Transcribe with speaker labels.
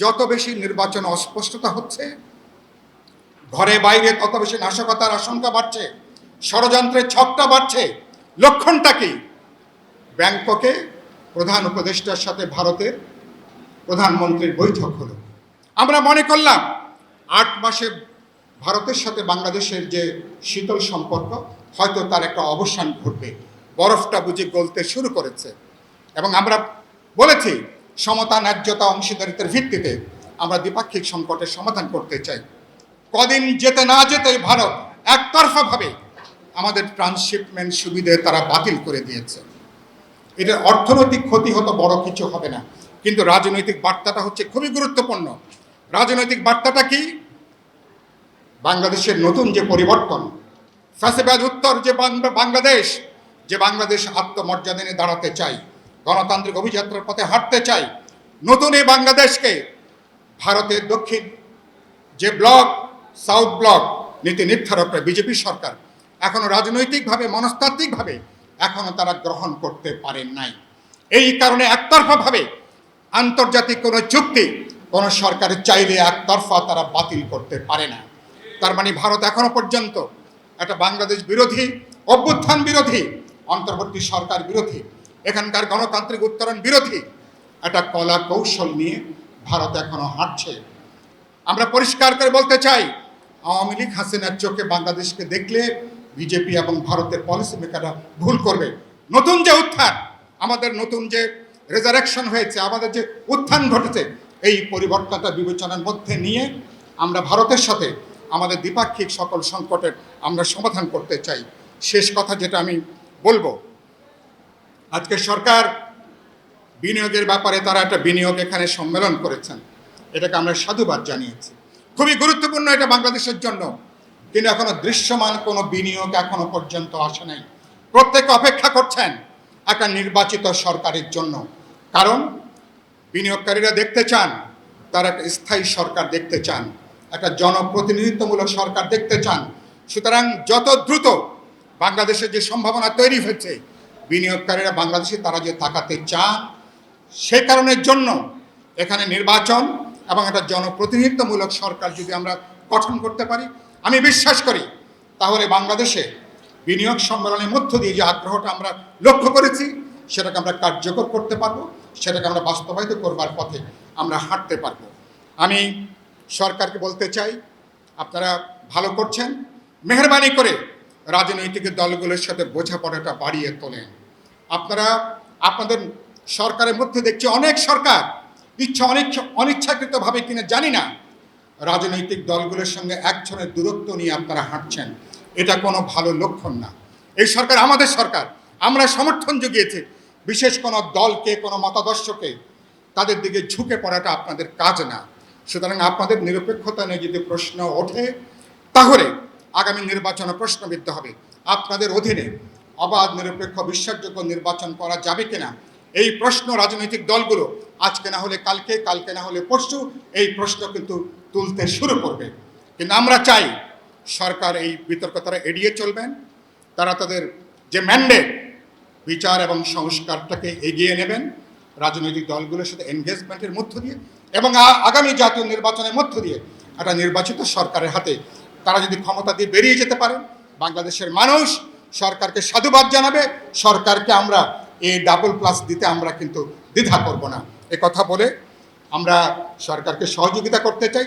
Speaker 1: যত বেশি নির্বাচন অস্পষ্টতা হচ্ছে, ঘরে বাইরে তত বেশি নাশকতার আশঙ্কা বাড়ছে, ষড়যন্ত্রের ছকটা বাড়ছে, লক্ষণটা কি? ব্যাংককে প্রধান উপদেষ্টার সাথে ভারতের প্রধানমন্ত্রীর বৈঠক হলো। আমরা মনে করলাম, আট মাসে ভারতের সাথে বাংলাদেশের যে শীতল সম্পর্ক, হয়তো তার একটা অবসান ঘটবে। বরফটা বুঝে গলতে শুরু করেছে। এবং আমরা বলেছি সমতা, ন্যায্যতা, অংশীদারিত্বের ভিত্তিতে আমরা দ্বিপাক্ষিক সংকটের সমাধান করতে চাই। কদিন যেতে না যেতেই ভারত একতরফাভাবে আমাদের ট্রান্সশিপমেন্ট সুবিধে তারা বাতিল করে দিয়েছে। এটার অর্থনৈতিক ক্ষতি হতো বড় কিছু হবে না। কিন্তু রাজনৈতিক বার্তাটা হচ্ছে খুবই গুরুত্বপূর্ণ। রাজনৈতিক বার্তাটা কি? বাংলাদেশের নতুন যে পরিবর্তন, ফ্যাসিবাদ উত্তর যে বাংলাদেশ যে বাংলাদেশ আত্মমর্যাদা নিয়ে দাঁড়াতে চাই, গণতান্ত্রিক অভিযাত্রার পথে হাঁটতে চাই নতুন এই বাংলাদেশকে ভারতের দক্ষিণ যে ব্লক, সাউথ ব্লক, নীতি নির্ধারকরা বিজেপি সরকার, এখনও রাজনৈতিকভাবে, মনস্তাত্ত্বিকভাবে এখনও তারা গ্রহণ করতে পারেন নাই। এই কারণে একতরফাভাবে আন্তর্জাতিক কোনো চুক্তি, কোনো সরকার চাইলে একতরফা তারা বাতিল করতে পারে না। তার মানে ভারত এখনও পর্যন্ত একটা বাংলাদেশ বিরোধী, অভ্যুত্থান বিরোধী, অন্তর্বর্তী সরকার বিরোধী, এখানকার গণতান্ত্রিক উত্তরণ বিরোধী একটা কলা কৌশল নিয়ে ভারত এখনও হাঁটছে। আমরা পরিষ্কার করে বলতে চাই, আওয়ামী লীগ হাসিনার চোখে বাংলাদেশকে দেখলে বিজেপি এবং ভারতের পলিসি মেকাররা ভুল করবে। নতুন যে উত্থান, আমাদের নতুন যে রেজারেকশন হয়েছে, আমাদের যে উত্থান ঘটেছে, এই পরিবর্তনটা বিবেচনার মধ্যে নিয়ে আমরা ভারতের সাথে আমাদের দ্বিপাক্ষিক সকল সংকটের আমরা সমাধান করতে চাই। শেষ কথা যেটা আমি বলব, আজকে সরকার বিনিয়োগের ব্যাপারে তারা একটা বিনিয়োগ এখানে সম্মেলন করেছেন। এটাকে আমরা সাধুবাদ জানিয়েছি। খুবই গুরুত্বপূর্ণ এটা বাংলাদেশের জন্য। কিন্তু এখনও দৃশ্যমান, কোনো বিনিয়োগ এখনও পর্যন্ত আসে নাই। প্রত্যেকে অপেক্ষা করছেন একটা নির্বাচিত সরকারের জন্য। কারণ বিনিয়োগকারীরা দেখতে চান, তারা একটা স্থায়ী সরকার দেখতে চান, একটা জনপ্রতিনিধিত্বমূলক সরকার দেখতে চান। সুতরাং যত দ্রুত বাংলাদেশের যে সম্ভাবনা তৈরি হয়েছে, বিনিয়োগকারীরা বাংলাদেশে তারা যে তাকাতে চান সে কারণের জন্য এখানে নির্বাচন এবং একটা জনপ্রতিনিধিত্বমূলক সরকার যদি আমরা গঠন করতে পারি, আমি বিশ্বাস করি তাহলে বাংলাদেশে বিনিয়োগ সম্মেলনের মধ্য দিয়ে যে আগ্রহটা আমরা লক্ষ্য করেছি, সেটাকে আমরা কার্যকর করতে পারব, সেটাকে আমরা বাস্তবায়িত করবার পথে আমরা হাঁটতে পারব। আমি সরকারকে বলতে চাই, আপনারা ভালো করছেন, মেহরবানি করে রাজনৈতিক দলগুলোর সাথে বোঝাপড়াটা বাড়িয়ে তোলেন। আপনারা, আপনাদের সরকারের মধ্যে দেখছি অনেক সরকার ইচ্ছা অনিচ্ছা অনিচ্ছাকৃতভাবে কিনা জানি না। রাজনৈতিক দলগুলোর সঙ্গে এক ধরনের দূরত্ব নিয়ে আপনারা হাঁটছেন, এটা কোনো ভালো লক্ষণ না। এই সরকার আমাদের সরকার, আমরা সমর্থন জুগিয়েছি, বিশেষ কোনো দলকে, কোনো মতাদর্শকে তাদের দিকে ঝুঁকে পড়াটা আপনাদের কাজ না। সুতরাং আপনাদের নিরপেক্ষতা নিয়ে যদি প্রশ্ন ওঠে, তাহলে আগামী নির্বাচনে প্রশ্নবিদ্ধ হবে। আপনাদের অধীনে অবাধ, নিরপেক্ষ, বিশ্বাসযোগ্য নির্বাচন করা যাবে কিনা এই প্রশ্ন রাজনৈতিক দলগুলো আজকে না হলে কালকে কালকে না হলে পরশু, এই প্রশ্ন কিন্তু তুলতে শুরু করবে। কিন্তু আমরা চাই সরকার এই বিতর্ক তারা এড়িয়ে চলবেন, তারা তাদের যে ম্যান্ডেট বিচার এবং সংস্কারটাকে এগিয়ে নেবেন, রাজনৈতিক দলগুলোর সাথে এনগেজমেন্টের মধ্য দিয়ে এবং আগামী জাতীয় নির্বাচনের মধ্য দিয়ে একটা নির্বাচিত সরকারের হাতে তারা যদি ক্ষমতা দিয়ে বেরিয়ে যেতে পারে, বাংলাদেশের মানুষ সরকারকে সাধুবাদ জানাবে, সরকারকে আমরা এই ডাবল প্লাস দিতে আমরা কিন্তু দ্বিধা করব না। এ কথা বলে আমরা সরকারকে সহযোগিতা করতে চাই।